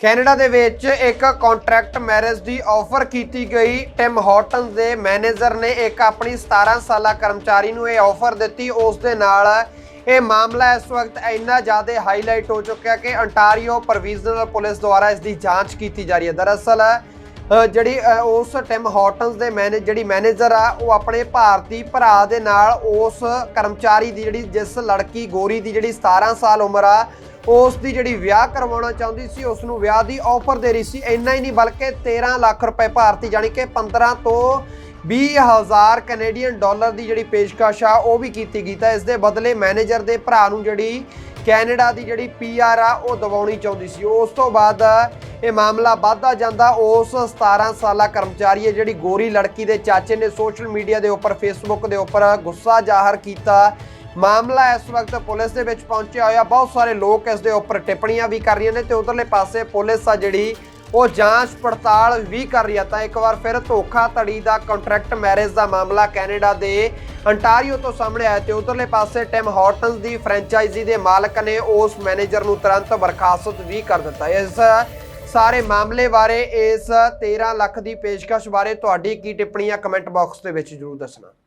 Canada ਦੇ ਵਿੱਚ ਇੱਕ ਕੰਟਰੈਕਟ ਮੈਰਿਜ ਦੀ ਆਫਰ ਕੀਤੀ ਗਈ। ਟਿਮ ਹਾਰਟਨਸ ਦੇ ਮੈਨੇਜਰ ਨੇ ਇੱਕ ਆਪਣੀ 17 ਸਾਲਾ ਕਰਮਚਾਰੀ ਨੂੰ ਇਹ ਆਫਰ ਦਿੱਤੀ। ਉਸ ਦੇ ਨਾਲ ਇਹ ਮਾਮਲਾ ਇਸ ਵਕਤ ਇੰਨਾ ਜ਼ਿਆਦਾ ਹਾਈਲਾਈਟ ਹੋ ਚੁੱਕਿਆ ਕਿ ਅੰਟਾਰੀਓ ਪ੍ਰੋਵੀਜ਼ਨਲ ਪੁਲਿਸ ਦੁਆਰਾ ਇਸ ਦੀ ਜਾਂਚ ਕੀਤੀ ਜਾ ਰਹੀ ਹੈ। ਦਰਅਸਲ ਜਿਹੜੀ ਉਸ ਟਾਈਮ ਹਾਰਟਨਸ ਦੇ ਮੈਨੇ ਜਿਹੜੀ ਮੈਨੇਜਰ ਆ, ਉਹ ਆਪਣੇ ਭਾਰਤੀ ਭਰਾ ਦੇ ਨਾਲ ਉਸ ਕਰਮਚਾਰੀ ਦੀ ਜਿਹੜੀ, ਜਿਸ ਲੜਕੀ ਗੋਰੀ ਦੀ ਜਿਹੜੀ 17 ਸਾਲ ਉਮਰ ਆ ਉਸ ਦੀ ਜਿਹੜੀ ਵਿਆਹ ਕਰਵਾਉਣਾ ਚਾਹੁੰਦੀ ਸੀ ਉਸ ਨੂੰ ਵਿਆਹ ਦੀ ਆਫਰ ਦੇ ਰਹੀ ਸੀ। ਇੰਨਾ ਹੀ ਨਹੀਂ, ਬਲਕਿ 13 ਲੱਖ ਰੁਪਏ ਭਾਰਤੀ ਜਾਨੀ ਕਿ 15 ਤੋਂ 20000 ਕੈਨੇਡੀਅਨ ਡਾਲਰ ਦੀ ਜਿਹੜੀ ਪੇਸ਼ਕਸ਼ ਆ, ਉਹ ਵੀ ਕੀਤੀ ਗਈ ਤਾਂ ਇਸ ਦੇ ਬਦਲੇ ਮੈਨੇਜਰ ਦੇ ਭਰਾ ਨੂੰ ਜਿਹੜੀ ਕੈਨੇਡਾ ਦੀ ਜਿਹੜੀ ਪੀਆਰ ਆ, ਉਹ ਦਿਵਾਉਣੀ ਚਾਹੁੰਦੀ ਸੀ। ਉਸ ਤੋਂ ਬਾਅਦ ਇਹ ਮਾਮਲਾ ਵੱਧਦਾ ਜਾਂਦਾ, ਉਸ 17 ਸਾਲਾ ਕਰਮਚਾਰੀ ਹੈ, ਜਿਹੜੀ ਗੋਰੀ ਲੜਕੀ ਦੇ ਚਾਚੇ ਨੇ ਸੋਸ਼ਲ ਮੀਡੀਆ ਦੇ ਉੱਪਰ, ਫੇਸਬੁੱਕ ਦੇ ਉੱਪਰ ਗੁੱਸਾ ਜ਼ਾਹਰ ਕੀਤਾ। ਮਾਮਲਾ ਇਸ ਵਕਤ ਪੁਲਿਸ ਦੇ ਵਿੱਚ ਪਹੁੰਚਿਆ ਹੋਇਆ, ਬਹੁਤ ਸਾਰੇ ਲੋਕ ਇਸ ਦੇ ਉੱਪਰ ਟਿੱਪਣੀਆਂ ਵੀ ਕਰ ਰਹੀਆਂ ਨੇ ਤੇ ਉਧਰਲੇ ਪਾਸੇ ਪੁਲਿਸ ਆ ਜਿਹੜੀ ਉਹ ਜਾਂਚ ਪੜਤਾਲ ਵੀ ਕਰ ਰਹੀ ਹੈ ਤਾਂ ਇੱਕ ਵਾਰ ਫਿਰ ਧੋਖਾ ਧੜੀ ਦਾ ਕੰਟਰੈਕਟ ਮੈਰਿਜ ਦਾ ਮਾਮਲਾ ਕੈਨੇਡਾ ਦੇ ਅੰਟਾਰੀਓ ਤੋਂ ਸਾਹਮਣੇ ਆਇਆ ਤੇ ਉਧਰਲੇ ਪਾਸੇ ਟਿਮ ਹਾਰਟਨਸ ਦੀ ਫਰੈਂਚਾਈਜ਼ੀ ਦੇ ਮਾਲਕ ਨੇ ਉਸ ਮੈਨੇਜਰ ਨੂੰ ਤੁਰੰਤ ਬਰਖਾਸਤ ਵੀ ਕਰ ਦਿੱਤਾ। ਇਸ ਸਾਰੇ ਮਾਮਲੇ ਬਾਰੇ ਇਸ 13 ਲੱਖ ਦੀ ਪੇਸ਼ਕਸ਼ ਬਾਰੇ ਤੁਹਾਡੀ ਕੀ ਟਿੱਪਣੀ ਆ ਕਮੈਂਟ ਬਾਕਸ ਦੇ ਵਿੱਚ ਜਰੂਰ ਦੱਸਣਾ।